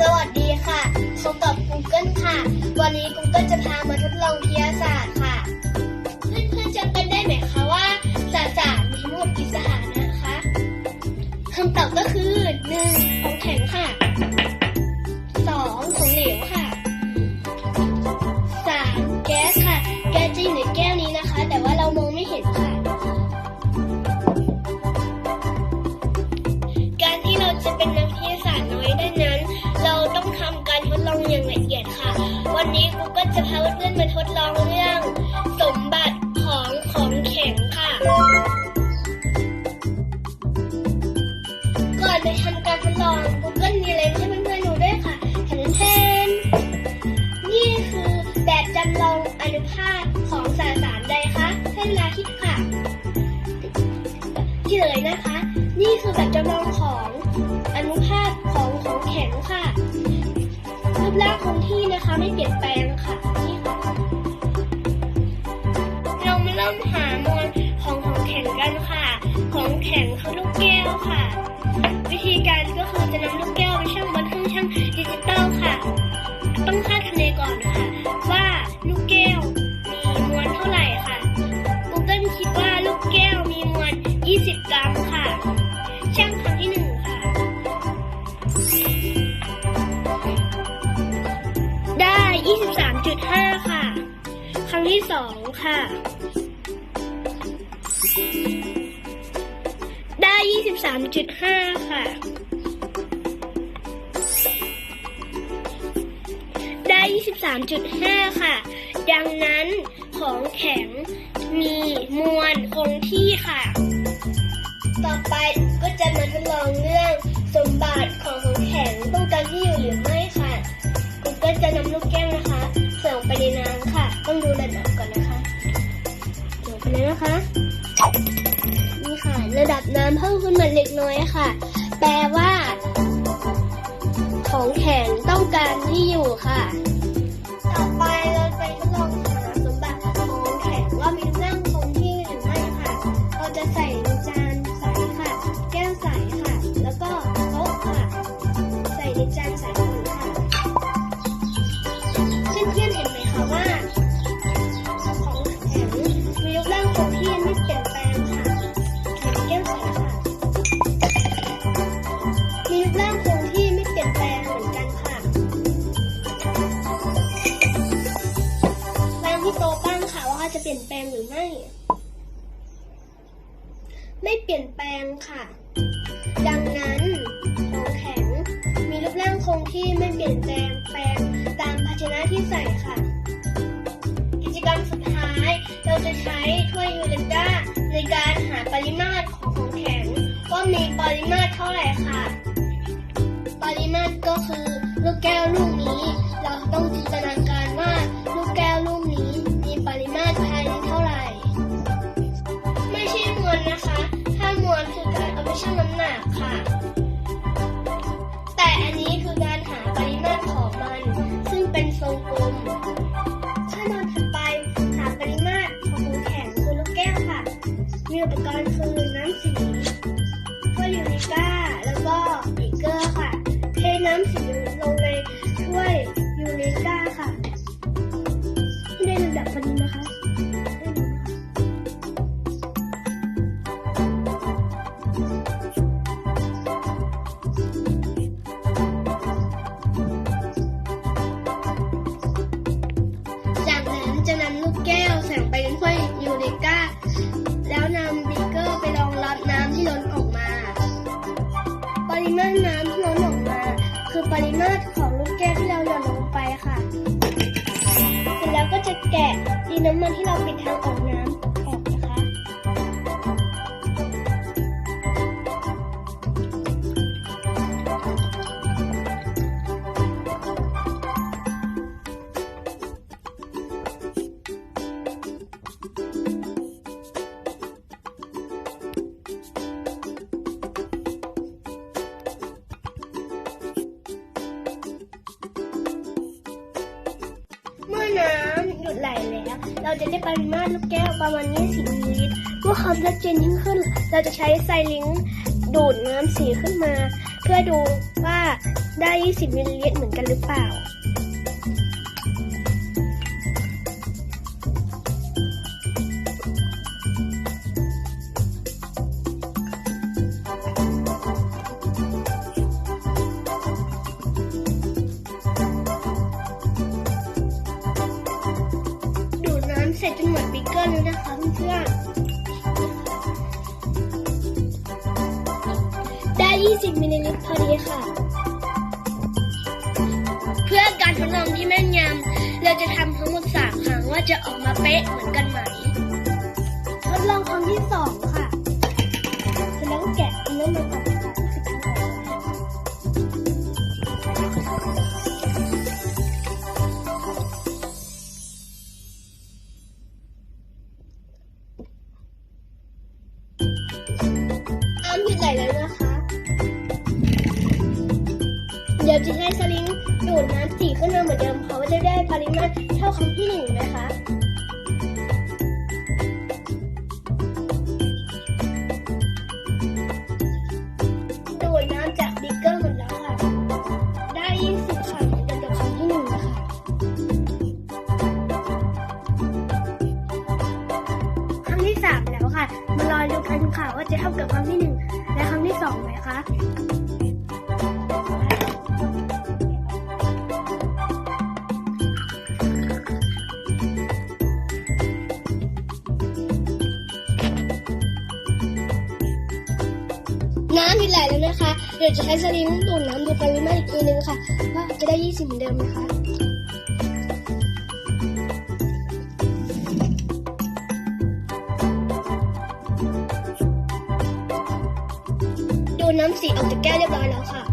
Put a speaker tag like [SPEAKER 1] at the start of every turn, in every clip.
[SPEAKER 1] สวัสดีค่ะพบกับ Google ค่ะ วันนี้ Google จะพามาทดลองวิทยาศาสตร์ค่ะ ก็คือ 1. ของแข็งค่ะ 2. ของเหลวค่ะ 3. แก๊สค่ะ แก๊สจะอยู่ในแก้วนี้นะคะ แต่ว่าเรามองไม่เห็นค่ะ การที่เราจะเป็นนักวิทยาศาสตร์น้อยได้นั้น เราต้องทำการทดลองอย่างละเอียดค่ะ วันนี้กูก็จะพาเพื่อนมาทดลองเรื่อง นุภาคของสสารใดคะให้เวลาคิดค่ะที่เลยนะคะ นี่คือแบบจำลองของอนุภาคของของแข็งค่ะรูปร่างคงที่นะคะไม่เปลี่ยนแปลงค่ะนี่ค่ะเรามาเริ่มหามวลของของแข็งกันค่ะ ของแข็งคือลูกแก้วค่ะ วิธีการก็คือจะนำลูกแก้วไปชั่งบนเครื่องชั่งดิจิตอลค่ะ ต้องคาดคะเนก่อนค่ะว่า 23.5 ค่ะ ครั้งที่สองค่ะ ได้ 23.5 ค่ะ ได้ 23.5 ค่ะ ดังนั้นของแข็งมีมวลคงที่ค่ะ ต่อไปก็จะมาทดลองเรื่องสมบัติของของแข็งต้องการที่อยู่หรือไม่ค่ะคุณก็จะนำลูกแก้วนะคะ นะคะ นี่ค่ะ ระดับน้ำเพิ่มขึ้นมาเล็กน้อยค่ะ แปลว่า ของแข็งต้องการที่อยู่ค่ะ ต่อไปเรา งค่ะ ดังนั้นของแข็งมีรูปร่างคงที่ไม่เปลี่ยนแปลงแปลงตามภาชนะที่ใส่ค่ะ กิจกรรมสุดท้ายเราจะใช้ถ้วยยูเรนต้าในการหาปริมาตรของของแข็งว่ามีปริมาตรเท่าไหร่ค่ะ ปริมาตรก็คือลูกแก้วลูกนี้ เราต้องจินตนาการ ค่ะ แต่อันนี้คือการหาปริมาตรของมัน ซึ่งเป็นทรงกลมขั้นตอนถัดไปหาปริมาตรของของแข็งคือลูกแก้วค่ะ มีอุปกรณ์คือน้ำสีถ้วยยูนิก้า แล้วก็บีเกอร์ค่ะ เทน้ำสีลงในถ้วยยูนิก้าค่ะ ที่ได้ระดับพอดีนะคะ ปริมาน้ำที่ล้นออกมา คือปริมาตรของลูกแก้วที่เราหย่อนลงไปค่ะ เสร็จแล้วก็จะแกะดินน้ำมันที่เราปิดทางออก เราจะได้ปริมาตรลูกแก้วประมาณ 20มิลลิลิตรเมื่อความชัดเจนยิ่งขึ้น เราจะใช้ไซลิงดูดน้ำสีขึ้นมา เพื่อดูว่าได้ 20มิลลิลิตรเหมือนกันหรือเปล่า อร์แล้วนะคะเพื่อนๆได้ 20 มิลลิลิตรพอดีค่ะ เพื่อการทดลองที่แม่นยำเราจะทำทั้งหมด 3 ครั้งว่าจะออกมาเป๊ะเหมือนกันไหม ทดลองครั้งที่ 2 ค่ะจแล้วแกะอันนั้นมาก่อน เหมือนเดิมเพราะว่าจะได้ปริมาตรเท่าครั้งที่หนึ่งนะคะดูดน้ำจากบิ๊กเกอร์หมดแล้วค่ะ ได้20ค่ะเหมือนกันกับครั้งที่หนึ่งนะคะครั้งที่สามแล้วค่ะมารอดูกันค่ะว่าจะเท่ากับครั้งที่หนึ่งและครั้งที่สองไหมคะ น้ำมีไหลแล้วนะคะ เดี๋ยวจะใช้สลิงดูดน้ำดูปริมาอีกทีนึงค่ะ ว่าจะได้20เหมือนเดิมไหมคะดูน้ำสีออกจากแก้วเรียบร้อยแล้วค่ะ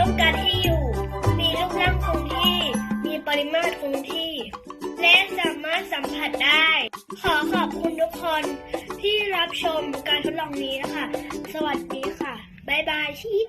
[SPEAKER 1] ต้องการที่อยู่ มีรูปร่างคงที่ มีปริมาตรคงที่ และสามารถสัมผัสได้ ขอขอบคุณทุกคนที่รับชมการทดลองนี้นะคะ สวัสดีค่ะ บ๊ายบายชีส